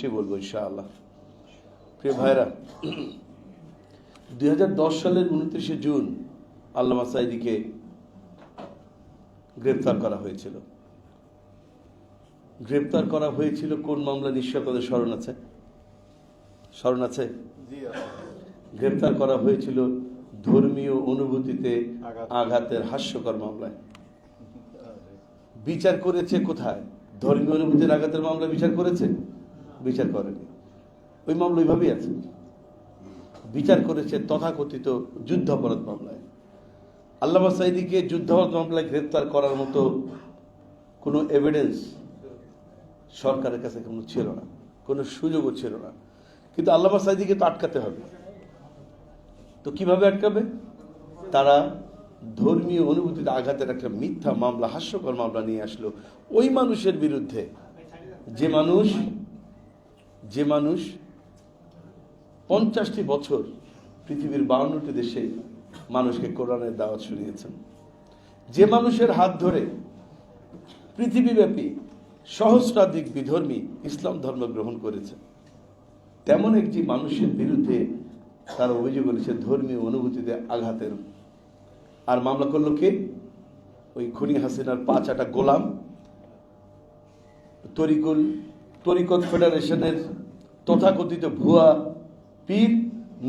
বেশি বলব ইনশাআল্লাহ। প্রিয় ভাইরা দুই হাজার দশ সালের উনত্রিশে জুন আল্লামা সাইদিকে গ্রেপ্তার করা হয়েছিল। গ্রেপ্তার করা হয়েছিল কোন মামলা নিশ্চয় আপনাদের স্মরণ আছে? স্মরণ আছে? গ্রেপ্তার করা হয়েছিল ধর্মীয় অনুভূতিতে আঘাতের হাস্যকর মামলায়। বিচার করেছে কোথায়? ধর্মীয় অনুভূতির আঘাতের মামলা বিচার করেছে? বিচার করেনি। ওই মামলা ওইভাবেই আছে। বিচার করেছে তথাকথিত যুদ্ধাপরাধ মামলায়। আল্লামা সাইদিকে যুদ্ধাপরাধ মামলায় গ্রেপ্তার করার মতো কোনো এভিডেন্স সরকারের কাছে কোনো ছিল না। কোনো সুযোগও ছিল না। কিন্তু আল্লামা সাইদিকে তো আটকাতে হবে। তো কীভাবে আটকাবে? তারা ধর্মীয় অনুভূতিতে আঘাতের একটা মিথ্যা মামলা, হাস্যকর মামলা নিয়ে আসলো। ওই মানুষের বিরুদ্ধে যে মানুষ যে মানুষ পঞ্চাশটি বছর পৃথিবীর বাউন্নটি দেশে মানুষকে কোরআনের দাওয়াত শুনিয়েছেন। যে মানুষের হাত ধরে পৃথিবীব্যাপী সহস্রাধিক বিধর্মী ইসলাম ধর্ম গ্রহণ করেছে, তেমন একটি মানুষের বিরুদ্ধে তার অভিযোগ করেছে ধর্মীয় অনুভূতিতে আঘাতের। আর মামলা করল কে? ওই খুনি হাসিনার পাঁচ আটা গোলাম তরিকুল তরিকত ফেডারেশনের তথাকথিত ভুয়া পীর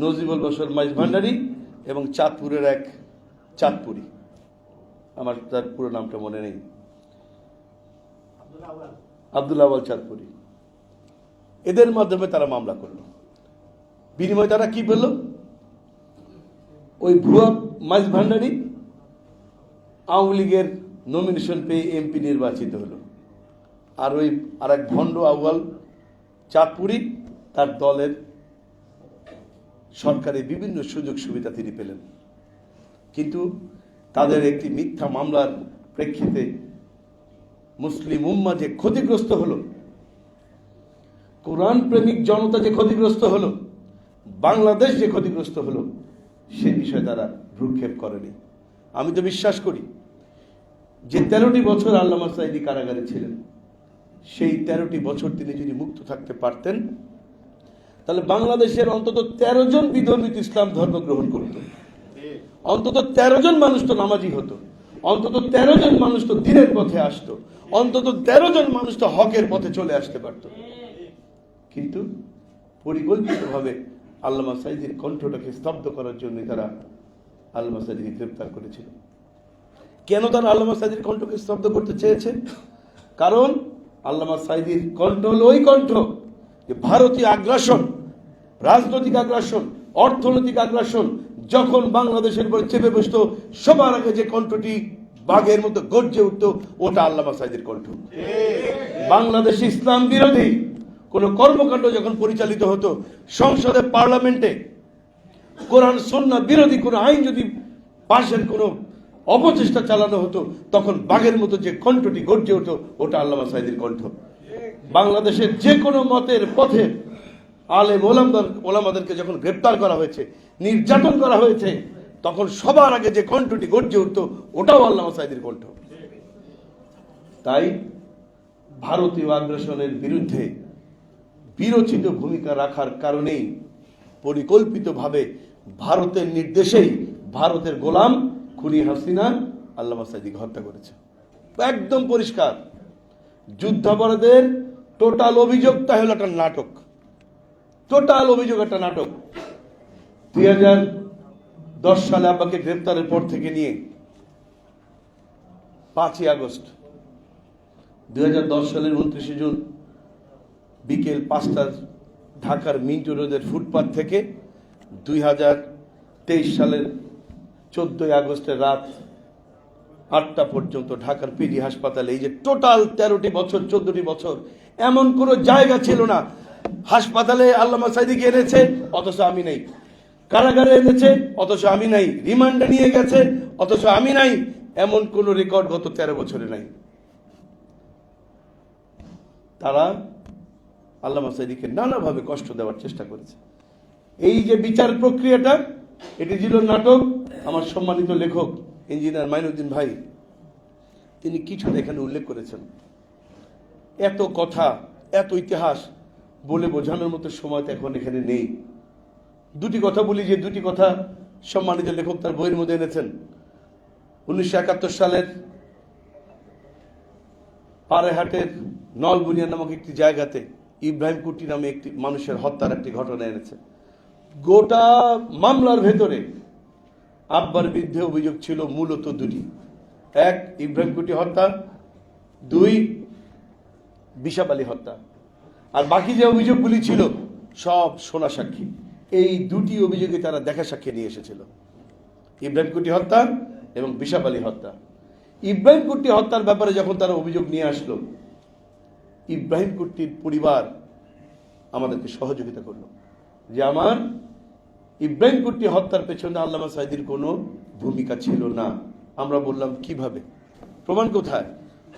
নজিবুল বসর মাইজ ভান্ডারী এবং চাঁদপুরের এক চাঁদপুরি। আমার তার পুরো নামটা মনে নেই। আব্দুল আওয়াল চাঁদপুরি। এদের মাধ্যমে তারা মামলা করল। বিনিময়ে তারা কি পেল ওই ভুয়া মাইজ ভান্ডারী আওয়ামী লীগের নমিনেশন পেয়ে এমপি নির্বাচিত হলো। আর ওই আর এক ভণ্ড আউয়াল চাঁদপুরি তার দলের সরকারি বিভিন্ন সুযোগ সুবিধা তিনি পেলেন। কিন্তু তাদের একটি মিথ্যা মামলার প্রেক্ষিতে মুসলিম উম্মা যে ক্ষতিগ্রস্ত হলো, কোরআন প্রেমিক জনতা যে ক্ষতিগ্রস্ত হলো, বাংলাদেশ যে ক্ষতিগ্রস্ত হলো, সে বিষয়ে তারা ভ্রুক্ষেপ করেনি। আমি তো বিশ্বাস করি, যে তেরোটি বছর আল্লামা সাইদি কারাগারে ছিলেন, সেই তেরোটি বছর তিনি যদি মুক্ত থাকতে পারতেন তাহলে বাংলাদেশের অন্তত তেরো জন বিধর্মিত ইসলাম ধর্ম গ্রহণ করত। অন্তত তেরো জন মানুষ তো নামাজি হতো। অন্তত তেরো জন মানুষ তো দিনের পথে আসতো। অন্তত তেরো জন মানুষ তো হকের পথে চলে আসতে পারত। কিন্তু পরিকল্পিতভাবে আল্লামা সাইদির কণ্ঠটাকে স্তব্ধ করার জন্য তারা আল্লামা সাইদিকে গ্রেপ্তার করেছিল। কেন তারা আল্লামা সাইদির কণ্ঠকে স্তব্ধ করতে চেয়েছে? কারণ আল্লামা সাইদির কণ্ঠ হল ওই কণ্ঠ। যে ভারতীয় আগ্রাসন, রাজনৈতিক আগ্রাসন, অর্থনৈতিক আগ্রাসন, যখন বাংলাদেশের উপর চেপে বসতো, সবার আগে যে কণ্ঠটি বাঘের মতো গর্জে উঠতো, ওটা আল্লামা সাইদির কণ্ঠ। বাংলাদেশ ইসলাম বিরোধী কোন কর্মকাণ্ড যখন পরিচালিত হতো, সংসদে, পার্লামেন্টে, কোরআন সন্না বিরোধী কোনো আইন যদি পাশের কোনো অপচেষ্টা চালানো হতো, তখন বাঘের মতো যে কণ্ঠটি গর্জে হতো ওটা আল্লামা সাইদির কণ্ঠ। বাংলাদেশের যে কোনো মতের পথে আলেম ওলামদার ওলামাদেরকে যখন গ্রেপ্তার করা হয়েছে, নির্যাতন করা হয়েছে, তখন সবার আগে যে কণ্ঠটি গর্জে উঠতো, ওটাও আল্লাহ সাইদির কণ্ঠ। তাই ভারতীয় আগ্রাসনের বিরুদ্ধে বিরচিত ভূমিকা রাখার কারণেই পরিকল্পিতভাবে ভারতের নির্দেশেই ভারতের গোলাম খুনি হাসিনা আল্লামা সাইদিকে হত্যা করেছে। একদম পরিষ্কার। যুদ্ধাপরাধের টোটাল অভিযোগটা হলো একটা নাটক। টোটাল অভিযোগ একটা নাটক। দুই হাজার দশ সালে আব্বাকে গ্রেপ্তারের পর থেকে নিয়ে পাঁচই আগস্ট দু হাজার দশ সালের উনত্রিশে জুন বিকেল পাঁচটার ঢাকার মিন্টু রোডের ফুটপাথ থেকে দুই হাজার তেইশ সালের চোদ্দই আগস্টের রাত আটটা পর্যন্ত ঢাকার পিডি হাসপাতালে এই যে টোটাল তেরোটি বছর, চোদ্দটি বছর এমন কোনো জায়গা ছিল না। হাসপাতালে আল্লামা সাইদিকে এনেছে, অথচ আমি নেই। কারাগারে এনেছে, অথচ আমি নাই। রিমান্ডে নিয়ে গেছে, অথচ আমি নাই। এমন কোন রেকর্ড গত তেরো বছরে নাই। তারা আল্লামা সাইদিকে নানাভাবে কষ্ট দেওয়ার চেষ্টা করেছে। এই যে বিচার প্রক্রিয়াটা, এটি ছিল নাটক। আমার সম্মানিত লেখক, ইঞ্জিনিয়ার মাইনুদ্দিন ভাই, তিনি কিছুটা এখানে উল্লেখ করেছেন। এত কথা, এত ইতিহাস বলে বোঝানোর মতো সময় তো এখন এখানে নেই। দুটি কথা বলি যে দুটি কথা সম্মানিত লেখক তার বইয়ের মধ্যে এনেছেন। উনিশশো একাত্তর সালের পাড়েহাটের নলবুনিয়া নামক একটি জায়গাতে ইব্রাহিম কুটি নামে একটি মানুষের হত্যার একটি ঘটনা এনেছে। গোটা মামলার ভেতরে আব্বার বিরুদ্ধে অভিযোগ ছিল মূলত দুটি। এক, ইব্রাহিম কুটি হত্যা। দুই বিশাপ আলী হত্যা। আর বাকি যে অভিযোগগুলি ছিল, সব সোনা সাক্ষী। এই দুটি অভিযোগে তারা দেখা সাক্ষী নিয়ে এসেছিল। ইব্রাহিম কুটি হত্যা এবং বিশাপ আলী হত্যা। ইব্রাহিম কুট্টি হত্যার ব্যাপারে যখন তারা অভিযোগ নিয়ে আসলো, ইব্রাহিম কুট্টির পরিবার আমাদেরকে সহযোগিতা করল। যে আমার ইব্রাহিম কুট্টি হত্যার পেছনে আল্লামা সাইদির কোনো ভূমিকা ছিল না। আমরা বললাম, কীভাবে? প্রমাণ কোথায়?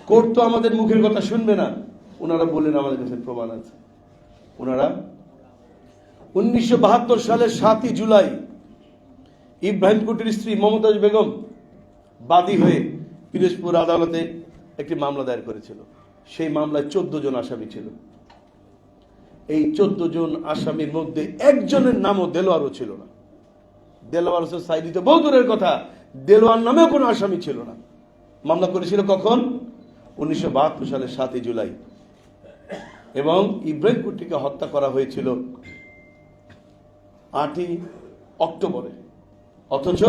কোর্ট তো আমাদের মুখের কথা শুনবে না। ওনারা বললেন, আমাদের কাছে প্রমাণ আছে। ওনারা, উনিশশো বাহাত্তর সালের সাতই জুলাই ইব্রাহিম কুটির স্ত্রী মমতাজ বেগম বাদী হয়ে পিরোজপুর আদালতে একটি মামলা দায়ের করেছিল। সেই মামলায় চোদ্দ জন আসামি ছিল। এই চোদ্দ জন আসামির মধ্যে একজনের নামও দেলোয়ারও ছিল না। দেলোয়ার হোসেন সাইদি তো বহু দূরের কথা, দেলোয়ার নামেও কোনো আসামি ছিল না। মামলা করেছিল কখন? উনিশশো বাহাত্তর সালের সাতই জুলাই। এবং ইব্রাহিম কুট্টিকে হত্যা করা হয়েছিল আটই অক্টোবরে। অথচ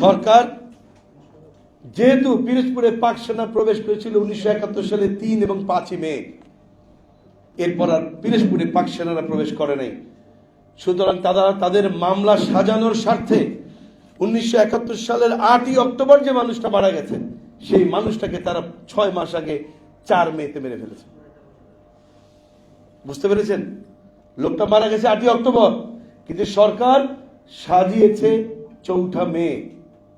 সরকার যেহেতু পিরোজপুরে পাক সেনা প্রবেশ করেছিল উনিশশো একাত্তর সালে তিন এবং পাঁচই মে, এরপর আর পিরোজপুরে পাক সেনারা প্রবেশ করে নাই। সুতরাং তারা তাদের মামলা সাজানোর স্বার্থে উনিশশো একাত্তর সালের আটই অক্টোবর যে মানুষটা মারা গেছে সেই মানুষটাকে তারা ছয় মাস আগে চার মেতে মেরে ফেলেছে। বুঝতে পেরেছেন? লোকটা মারা গেছে আটই অক্টোবর। কিন্তু সরকার সাজিয়েছে চৌঠা মে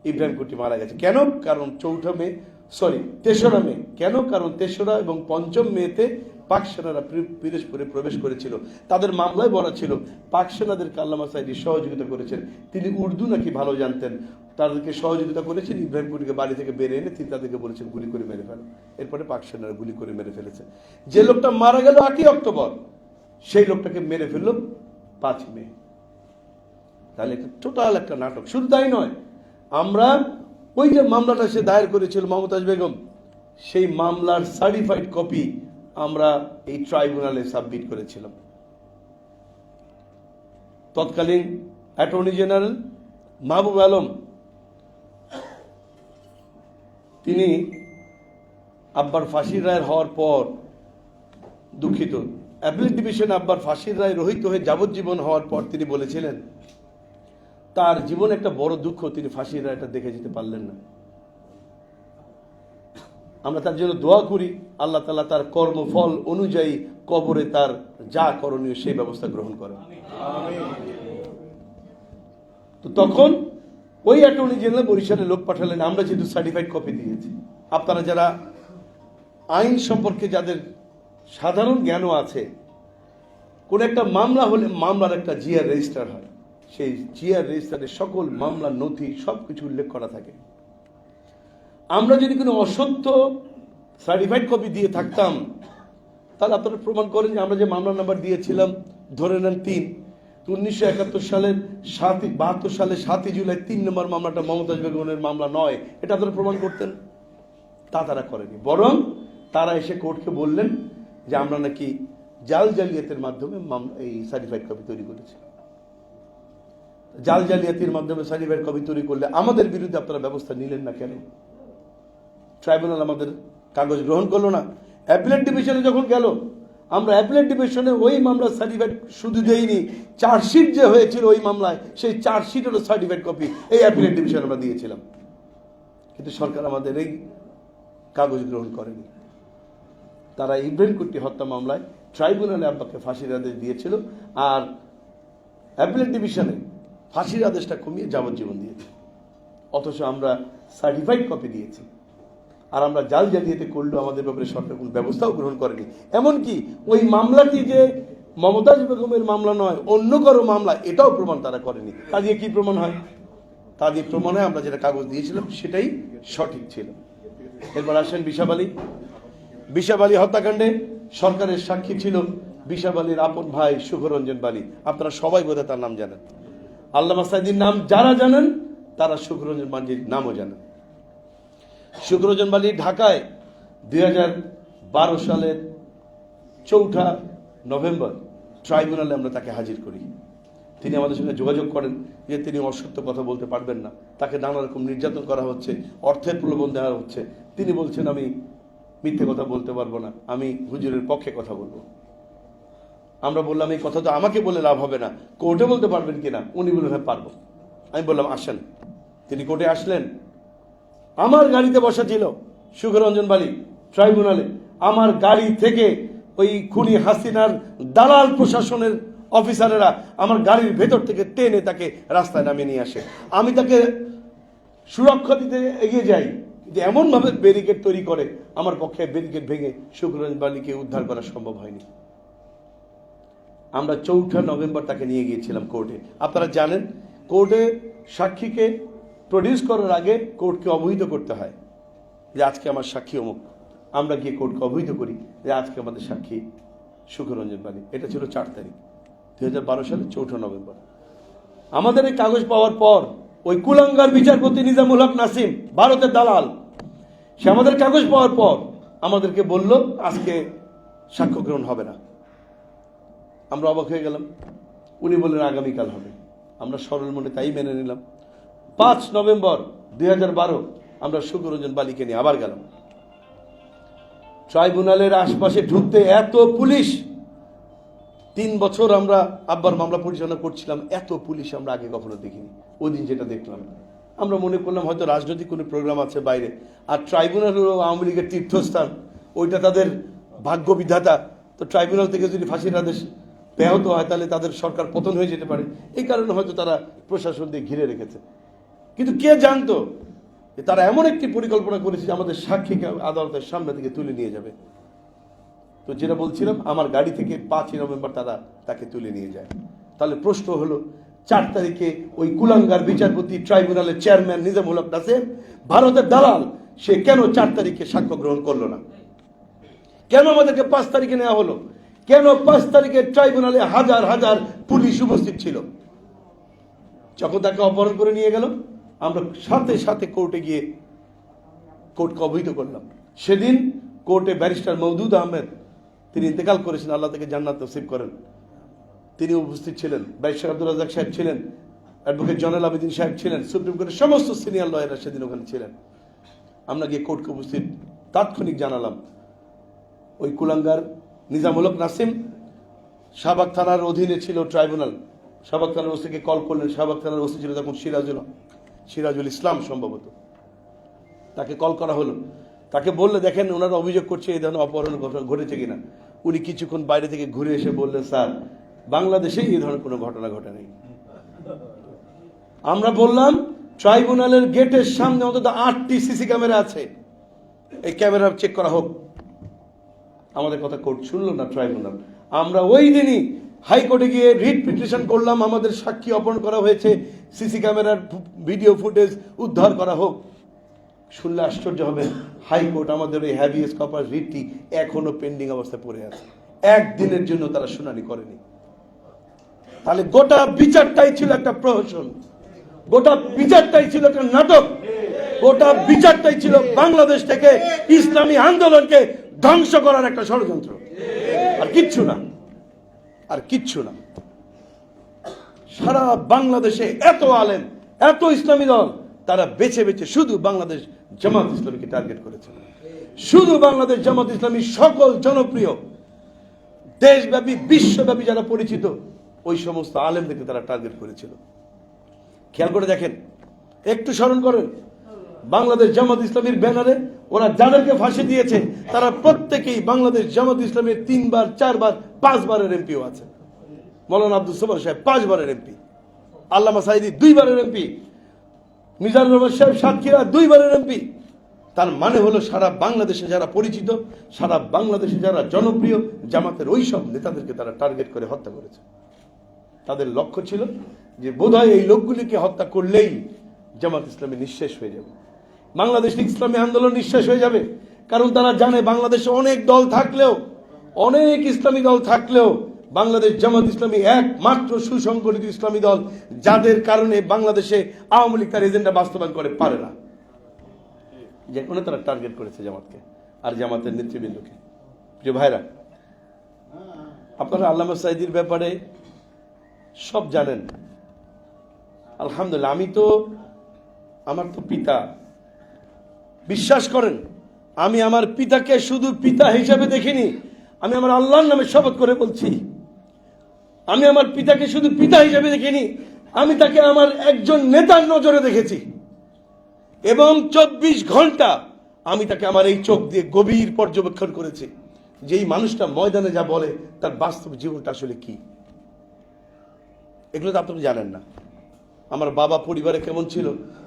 ইব্রাহিম কুটি মারা গেছে। কেন? কারণ চৌঠা মে সরি তেসরা মে। কেন? কারণ তেসরা এবং পঞ্চম মেতে পাক সেনারা পিরোজপুরে প্রবেশ করেছিল। তাদের মামলায় বলা ছিল, পাক সেনাদের কাল্লামা সাইদি সহযোগিতা করেছেন। তিনি উর্দু নাকি ভালো জানতেন? তাদেরকে সহযোগিতা করেছেন ইব্রাহিম কুটিকে বাড়ি থেকে বেড়ে এনে তিনি তাদেরকে বলেছেন, গুলি করে মেরে ফেলো। এরপরে পাক সেনারা গুলি করে মেরে ফেলেছে। যে লোকটা মারা গেল আটই অক্টোবর, সেই লোকটাকে মেরে ফেলল পাঁচ মে। তাহলে একটা টোটাল একটা নাটক। শুধু তাই নয়, আমরা ওই যে মামলাটা সে দায়ের করেছিল, মমতাজ বেগম, সেই মামলার সার্টিফাইড কপি আমরা এই ট্রাইব্যুনালে সাবমিট করেছিলাম। তৎকালীন অ্যাটর্নি জেনারেল মাহবুব আলম, তিনি আব্বার ফাঁসির রায়ের হওয়ার পর দুঃখিত অ্যাপিলেট ডিভিশন আব্বার ফাঁসির রায় রহিত হয়ে যাবজ্জীবন হওয়ার পর তিনি বলেছিলেন, তার জীবনে একটা বড় দুঃখ তিনি ফাঁসির রায়টা দেখে যেতে পারলেন না। আমরা তার জন্য দোয়া করি, আল্লাহ তালা তার কর্মফল অনুযায়ী কবরে তার যা করণীয় সেই ব্যবস্থা গ্রহণ করেন। তো তখন ওই অ্যাটর্নি জেনারেল বরিশালে লোক পাঠালেন, আমরা যেহেতু সার্টিফাইড কপি দিয়েছি। আপনারা যারা আইন সম্পর্কে যাদের সাধারণ জ্ঞানও আছে, কোন একটা মামলা হলে মামলার একটা জিআর রেজিস্টার হয়। সেই জিআর রেজিস্টারে সকল মামলার নথি সব কিছু উল্লেখ করা থাকে। আমরা যদি কোনো অসত্য সার্টিফাইড কপি দিয়ে থাকতাম, তাহলে আপনারা প্রমাণ করেন যে আমরা যে মামলা নাম্বার দিয়েছিলাম, ধরে নেন তিন। উনিশশো একাত্তর সালের সাতই, বাহাত্তর সালের সাতই জুলাই তিন নম্বর মামলাটা মমতাজ বেগমের মামলা নয়। এটা আপনারা প্রমাণ করতেন। তা তারা করেনি। বরং তারা এসে কোর্টকে বললেন যে আমরা নাকি জাল জালিয়াতের মাধ্যমে এই সার্টিফাইড কপি তৈরি করেছি। জাল জালিয়াতির মাধ্যমে সার্টিফাইড কপি তৈরি করলে আমাদের বিরুদ্ধে আপনারা ব্যবস্থা নিলেন না কেন? ট্রাইব্যুনাল আমাদের কাগজ গ্রহণ করল না। অ্যাপিলেট ডিভিশনে যখন গেল, আমরা অ্যাপিলেট ডিভিশনে ওই মামলার সার্টিফাইড শুধু দেইনি, চার্জশিট যে হয়েছিল ওই মামলায়, সেই চার্জশিটেরও সার্টিফাইড কপি এই অ্যাপিলেট ডিভিশনে আমরা দিয়েছিলাম। কিন্তু সরকার আমাদের এই কাগজ গ্রহণ করেনি। তারা ইব্রাহিম কুট্টি হত্যা মামলায় ট্রাইব্যুনালে আব্বাকে ফাঁসির আদেশ দিয়েছিল আর অ্যাপিলেট ডিভিশনে ফাঁসির আদেশটা কমিয়ে যাবজ্জীবন দিয়েছে। অথচ আমরা সার্টিফাইড কপি দিয়েছি। আর আমরা জাল জালিয়াতি করলেও আমাদের ব্যাপারে সরকার কোনো ব্যবস্থাও গ্রহণ করেনি। এমনকি ওই মামলাটি যে মমতাজ বেগমের মামলা নয়, অন্য কারও মামলা, এটাও প্রমাণ তারা করেনি। তা দিয়ে কি প্রমাণ হয়? তা দিয়ে প্রমাণ আমরা যেটা কাগজ দিয়েছিলাম, সেটাই সঠিক ছিল। এরপর আসেন বিশাবালী বিশাবালী হত্যাকাণ্ডে সরকারের সাক্ষী ছিল বিশাব আলীর আপন ভাই সুখরঞ্জন বালি। আপনারা সবাই বোধহয় তার নাম জানেন। আল্লাহ সাইদির নাম যারা জানেন, তারা সুখরঞ্জন বালির নামও জানেন। সুখরঞ্জন বালি ঢাকায় দুই সালের চৌঠা নভেম্বর ট্রাইব্যুনালে আমরা তাকে হাজির করি। তিনি আমাদের সঙ্গে যোগাযোগ করেন যে তিনি অসত্য কথা বলতে পারবেন না। তাকে নানা রকম নির্যাতন করা হচ্ছে, অর্থের প্রলোভন দেওয়া হচ্ছে। তিনি বলছেন, আমি মিথ্যে কথা বলতে পারব না। আমি হুজুরের পক্ষে কথা বলব। আমরা বললাম, এই কথা তো আমাকে বলে লাভ হবে না। কোর্টে বলতে পারবেন কিনা? উনি বললেন হ্যাঁ পারব। আমি বললাম, আসেন। তিনি কোর্টে আসলেন। আমার গাড়িতে বসা ছিল সুখরঞ্জন বালি ট্রাইব্যুনালে। আমার গাড়ি থেকে ওই খুনি হাসিনার দালাল প্রশাসনের অফিসারেরা আমার গাড়ির ভেতর থেকে টেনে তাকে রাস্তায় নামিয়ে নিয়ে আসে। আমি তাকে সুরক্ষা দিতে এগিয়ে যাই। যে এমনভাবে ব্যারিকেড তৈরি করে আমার পক্ষে ব্যারিকেড ভেঙে সুখরঞ্জন বালিকে উদ্ধার করা সম্ভব হয়নি। আমরা চৌঠা নভেম্বর তাকে নিয়ে গিয়েছিলাম কোর্টে। আপনারা জানেন, কোর্টে সাক্ষীকে প্রডিউস করার আগে কোর্টকে অবহিত করতে হয় যে আজকে আমার সাক্ষী অমুক। আমরা গিয়ে কোর্টকে অবহিত করি যে আজকে আমাদের সাক্ষী সুখরঞ্জন বাণী এটা ছিল চার তারিখ, দুই হাজার বারো সালের চৌঠা নভেম্বর। আমাদের এই কাগজ পাওয়ার পর ওই কুলাঙ্গার বিচারপতি নিজামুল হক নাসিম, ভারতের দালাল, সে আমাদের কাগজ পাওয়ার পর আমাদেরকে বলল, আজকে সাক্ষ্য গ্রহণ হবে না। আমরা অবাক হয়ে গেলাম। উনি বললেন, আগামীকাল হবে। আমরা সরল মনে তাই মেনে নিলাম। পাঁচ নভেম্বর দুই হাজার বারো আমরা সুখরঞ্জন বালিকে নিয়ে আবার গেলাম। ট্রাইব্যুনালের আশপাশে ঢুকতে এত পুলিশ! তিন বছর আমরা আব্বার মামলা পরিচালনা করছিলাম, এত পুলিশ আমরা আগে কখনো দেখিনি। ওই দিন যেটা দেখলাম, আমরা মনে করলাম হয়তো রাজনৈতিক কোনো প্রোগ্রাম আছে বাইরে, আর ট্রাইব্যুনাল হলো আওয়ামী লীগের তীর্থস্থান, ওইটা তাদের ভাগ্য বিধাতা তো ট্রাইব্যুনাল থেকে যদি ফাঁসির আদেশ ব্যাহত হয়, তাহলে তাদের সরকার পতন হয়ে যেতে পারে। এই কারণে হয়তো তারা প্রশাসন দিয়ে ঘিরে রেখেছে। কিন্তু কে জানতো যে তারা এমন একটি পরিকল্পনা করেছে যে আমাদের সাক্ষীকে আদালতের সামনে থেকে তুলে নিয়ে যাবে? তো যেটা বলছিলাম, আমার গাড়ি থেকে পাঁচই নভেম্বর তারা তাকে তুলে নিয়ে যায়। তাহলে প্রশ্ন হলো, চার তারিখে ওই কুলাঙ্গার বিচারপতি ট্রাইব্যুনালের চেয়ারম্যান নিজামুল হক নাসেম ভারতের দালাল, সে কেন চার তারিখে সাক্ষ্য গ্রহণ করল না? কেন আমাদেরকে পাঁচ তারিখে নেওয়া হলো? কেন পাঁচ তারিখে ট্রাইব্যুনালে হাজার হাজার পুলিশ উপস্থিত ছিল? যখন তাকে অপহরণ করে নিয়ে গেল আমরা সাথে সাথে কোর্টে গিয়ে কোর্টকে অবহিত করলাম। সেদিন কোর্টে ব্যারিস্টার মৌদুদ আহমেদ, তিনি ইন্তেকাল করেছেন, আল্লাহ থেকে জান্নাত নসিব করেন। তিনি উপস্থিত ছিলেন, ব্যারিস্টার আব্দুল রাজাক সাহেব ছিলেন, অ্যাডভোকেট জনাল আবেদিন সাহেব ছিলেন, সুপ্রিম কোর্টের সমস্ত সিনিয়র লয়াররা সেদিন ওখানে ছিলেন। আমরা গিয়ে কোর্টকে উপস্থিত তাৎক্ষণিক জানালাম। ওই কুলাঙ্গার নিজামুলক নাসিম, শাহবাগ থানার অধীনে ছিল ট্রাইব্যুনাল। শাহবাগ থানার ওসিকে কল করলেন, শাহবাগ থানার ওসি ছিল তখন সিরাজুল সিরাজুল ইসলাম সম্ভবত। তাকে কল করা হলো। তাকে বললে, দেখেন, ওনারা অভিযোগ করছে এই ধরনের অপহরণ ঘটনা ঘটেছে কিনা? উনি কিছুক্ষণ বাইরে থেকে ঘুরে এসে বললেন স্যার, বাংলাদেশে এই ধরনের কোনো ঘটনা ঘটে নেই। আমরা বললাম, ট্রাইব্যুনালের গেটের সামনে অন্তত আটটি সিসি ক্যামেরা আছে। এই ক্যামেরা চেক করা হোক। আমাদের কথা কোর্ট শুনলো না ট্রাইব্যুনাল। আমরা ওই দিনই হাইকোর্টে গিয়ে রিট পিটিশন করলাম, আমাদের সাক্ষী অপহরণ করা হয়েছে, সিসি ক্যামেরার ভিডিও ফুটেজ উদ্ধার করা হোক। শুনলে আশ্চর্য হবে, হাইকোর্ট আমাদের এই হ্যাভিয়াস কপার রিটটি এখনও পেন্ডিং অবস্থায় পড়ে আছে। একদিনের জন্য তারা শুনানি করেনি। তাহলে গোটা বিচারটাই ছিল একটা প্রহসন। গোটা বিচারটাই ছিল একটা নাটক। গোটা বিচারটাই ছিল বাংলাদেশ থেকে ইসলামী আন্দোলনকে ধ্বংস করার একটা ষড়যন্ত্র। আর কিচ্ছু না। আর কিচ্ছু না। সারা বাংলাদেশে এত আলেম, এত ইসলামী দল, তারা বেছে বেছে শুধু বাংলাদেশ জামাত ইসলামীকে টার্গেট করেছে শুধু বাংলাদেশ জামাত ইসলামী সকল জনপ্রিয়, দেশব্যাপী, বিশ্বব্যাপী যারা পরিচিত, ওই সমস্ত আলেমদেরকে তারা টার্গেট করেছিল। খেয়াল করে দেখেন, একটু স্মরণ করেন বাংলাদেশ জামাত ইসলামীর ব্যানারে ওরা যাদেরকে ফাঁসি দিয়েছে, তারা প্রত্যেকেই বাংলাদেশ জামাত ইসলামের তিনবার, চারবার, পাঁচবারের এমপিও আছে। মৌলানা আব্দুল সবর সাহেব পাঁচবারের এমপি। আল্লামা সাইদি দুইবারের এমপি। মিজানুর রহমান সাহেব সাতক্ষীরা দুইবারের এমপি। তার মানে হলো সারা বাংলাদেশে যারা পরিচিত, সারা বাংলাদেশে যারা জনপ্রিয়, জামাতের ওই সব নেতাদেরকে তারা টার্গেট করে হত্যা করেছে। তাদের লক্ষ্য ছিল যে বোধহয় এই লোকগুলিকে হত্যা করলেই জামাত ইসলামী নিঃশেষ হয়ে যাবে। বাংলাদেশ ইসলামী আন্দোলন নিঃশেষ হয়ে যাবে। কারণ তারা জানে বাংলাদেশে অনেক দল থাকলেও, অনেক ইসলামী দল থাকলেও বাংলাদেশ জামাত ইসলামী একমাত্র সুসংগঠিত ইসলামী দল, যাদের কারণে বাংলাদেশে আওয়ামী লীগ তার এজেন্ডা বাস্তবায়ন করে, পারে না। যে কোনো তারা টার্গেট করেছে জামাতকে, আর জামাতের নেতৃবৃন্দকে। যে ভাইরা, আপনারা আল্লামা সাইদির ব্যাপারে সব জানেন। আলহামদুলিল্লাহ, আমি তো, আমার তো পিতা বিশ্বাস করেন, আমি আমার পিতাকে শুধু পিতা হিসাবে দেখিনি, আমি আমার আল্লাহর নামে শপথ করে বলছি, আমি আমার পিতাকে শুধু পিতা হিসাবে দেখিনি, আমি তাকে আমার একজন নেতার নজরে দেখেছি। এবং চব্বিশ ঘণ্টা আমি তাকে আমার এই চোখ দিয়ে গভীর পর্যবেক্ষণ করেছি, যে এই মানুষটা ময়দানে যা বলে, তার বাস্তব জীবনটা আসলে কি। এগুলো তো আপনি জানেন না। আমার বাবা পরিবারে কেমন ছিল?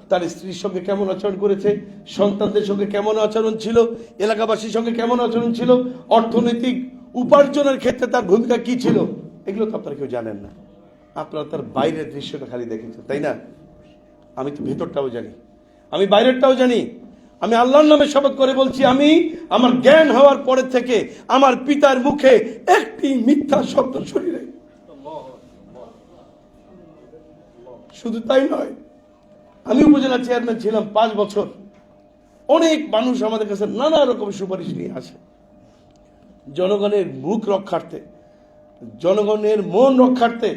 তার স্ত্রীর সঙ্গে কেমন আচরণ করেছে, সন্তানদের সঙ্গে কেমন আচরণ ছিল, এলাকাবাসীর সঙ্গে কেমন আচরণ ছিল, অর্থনৈতিক উপার্জনের ক্ষেত্রে তার ভূমিকা কি ছিল, এগুলো তো আপনারা কেউ জানেন না। আপনারা তার বাইরের দৃশ্যটা খালি দেখেছেন, তাই না? আমি তো ভেতরটাও জানি। আমি বাইরেরটাও জানি। আমি আল্লাহর নামে শপথ করে বলছি, আমি আমার জ্ঞান হওয়ার পরে থেকে আমার পিতার মুখে একটি মিথ্যা শব্দ শরীরে শুধু তাই নয় আমি উপজেলা চেয়ারম্যান ছিলাম পাঁচ বছর। অনেক মানুষ আমাদের কাছে নানা রকম সুপারিশ নিয়ে আসে। জনগণের মুখ রক্ষার্থে, জনগণের মন রক্ষার্থে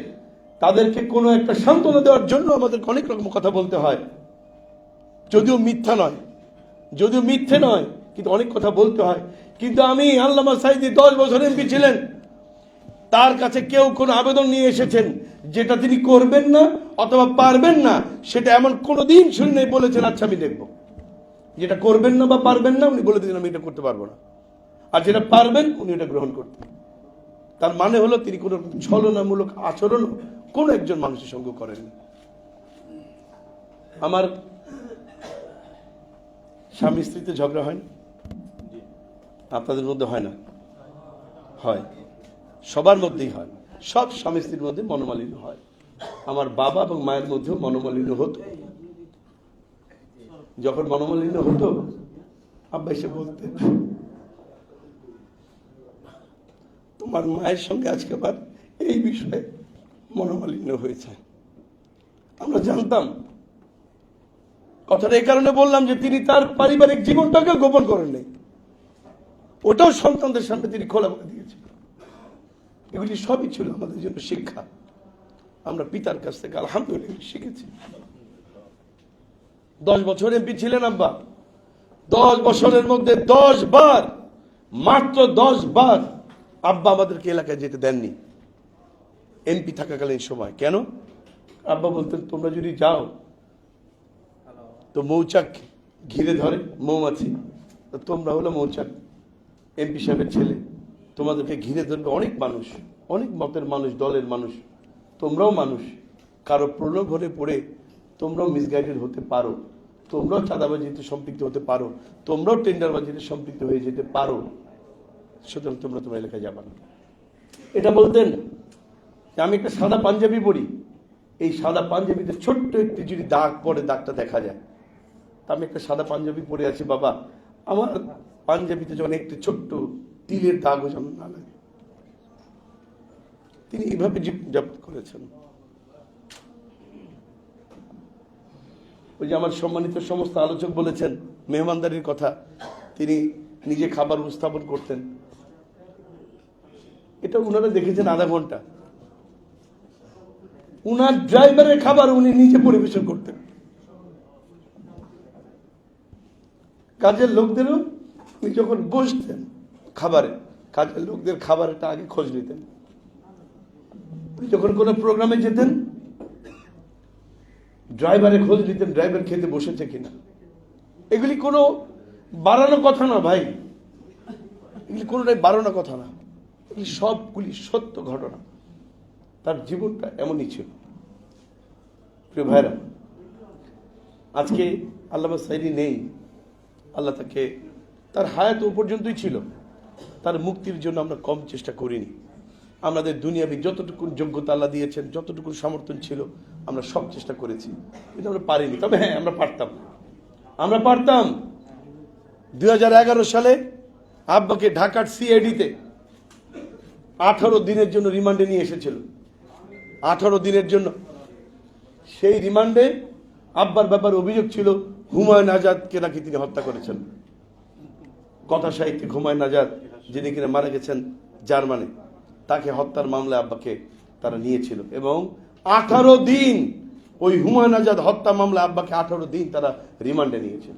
তাদেরকে কোনো একটা সান্ত্বনা দেওয়ার জন্য আমাদের অনেক রকম কথা বলতে হয়। যদিও মিথ্যা নয়, যদিও মিথ্যে নয়, কিন্তু অনেক কথা বলতে হয়। কিন্তু আমি আল্লামা সাইদি দশ বছর এমপি ছিলেন। তার কাছে কেউ কোনো আবেদন নিয়ে এসেছেন যেটা তিনি করবেন না অথবা পারবেন না, সেটা এমন কোনো দিন শুনে নেই বলেছেন আচ্ছা আমি দেখব। যেটা করবেন না বা পারবেন না, উনি বলে দিলেন, আমি এটা করতে পারব না। আর যেটা পারবেন, উনি এটা গ্রহণ করতেন তার মানে হলো, তিনি কোনো ছলনামূলক আচরণ কোনো একজন মানুষের সঙ্গে করেননি আমার স্বামী স্ত্রীতে ঝগড়া হয় আপনাদের মধ্যে হয় না? হয়। সবার মধ্যেই হয়। সব স্বামী স্ত্রীর মধ্যে মনোমালিন্য হয়। আমার বাবা এবং মায়ের মধ্যেও মনোমালিন্য হতো। যখন মনোমালিন্য হতো, আব্বা এসে বলতেন, তোমার মায়ের সঙ্গে আজকে আবার এই বিষয়ে মনোমালিন্য হয়েছে। আমরা জানতাম, কথাটা এই কারণে বললাম যে তিনি তার পারিবারিক জীবনটাকে গোপন করেন ওটাও সন্তানদের সামনে তিনি খোলা বলে দিয়েছেন। এগুলি সবই ছিল আমাদের জন্য শিক্ষা। আমরা পিতার কাছ থেকে আলহামদুলিল্লাহ শিখেছি। দশ বছর এমপি ছিলেন আব্বা। দশ বছরের মধ্যে দশ বার, মাত্র দশ বার আব্বা আমাদেরকে এলাকায় যেতে দেননি। এমপি থাকাকালীন সময়। কেন? আব্বা বলতেন, তোমরা যদি যাও, তো মৌচাক ঘিরে ধরে, মৌমাছি তোমরা হলো মৌচাক এমপি সাহেবের ছেলে। তোমাদেরকে ঘিরে ধরবে অনেক মানুষ, অনেক মতের মানুষ, দলের মানুষ। তোমরাও মানুষ। কারও প্রলোভনে পড়ে তোমরাও মিসগাইডেড হতে পারো। তোমরাও চাঁদাবাজিতে সম্পৃক্ত হতে পারো। তোমরাও টেন্ডারবাজিতে সম্পৃক্ত হয়ে যেতে পারো। সুতরাং তোমরা তোমার এলাকায় যাবা না। এটা বলতেন যে আমি একটা সাদা পাঞ্জাবি পরি। এই সাদা পাঞ্জাবিতে ছোট্ট একটি যদি দাগ পড়ে, দাগটা দেখা যায়। তা আমি একটা সাদা পাঞ্জাবি পরে আছি, বাবা। আমার পাঞ্জাবিতে যখন একটি ছোট্ট তিলের দাগও যেন না লাগে। তিনি এইভাবে জীবনযাপন করেছেন। ওই যে আমার সম্মানিত সমস্ত আলোচক বলেছেন, মেহমানদারির কথা, তিনি নিজে খাবার উপস্থাপন করতেন। এটা উনারা দেখেছেন আধা ঘণ্টা। উনার ড্রাইভারের খাবার উনি নিজে পরিবেশন করতেন। কাজের লোকদেরও উনি যখন বসতেন খাবারে কাজের লোকদের খাবারটা আগে খোঁজ নিতেন। যখন কোনো প্রোগ্রামে যেতেন, ড্রাইভারে খোঁজ নিতেন, ড্রাইভার খেতে বসেছে কিনা। এগুলি কোনো বাড়ানো কথা না ভাই। এগুলি কোনোটাই বাড়ানো কথা না। এগুলি সবগুলি সত্য ঘটনা। তার জীবনটা এমনই ছিল। প্রিয় ভাইরা, আজকে আল্লাহ সাইদি নেই। আল্লাহ তাকে, তার হায়াত ও পর্যন্তই ছিল। তার মুক্তির জন্য আমরা কম চেষ্টা করিনি। আমাদের দুনিয়াবি যতটুকু যোগ্যতা আল্লাহ দিয়েছেন, যতটুকু সমর্থন ছিল, আমরা সব চেষ্টা করেছি। কিন্তু আমরা পারিনি। তবে হ্যাঁ আমরা পারতাম। আমরা পারতাম। দুই হাজার এগারো সালে আব্বাকে ঢাকার সিআইডিতে আঠারো দিনের জন্য রিমান্ডে নিয়ে এসেছিল। আঠারো দিনের জন্য। সেই রিমান্ডে আব্বার ব্যাপারে অভিযোগ ছিল, হুমায়ুন আজাদকে নাকি তিনি হত্যা করেছেন। কথা সাহিত্যিক হুমায়ুন আজাদ যিনি কিনা মারা গেছেন জার্মানি, তাকে হত্যার মামলায় আব্বাকে তারা নিয়েছিল। এবং আঠারো দিন ওই হুমায়ুন আজাদ হত্যা মামলা আব্বাকে আঠারো দিন তারা রিমান্ডে নিয়েছিল।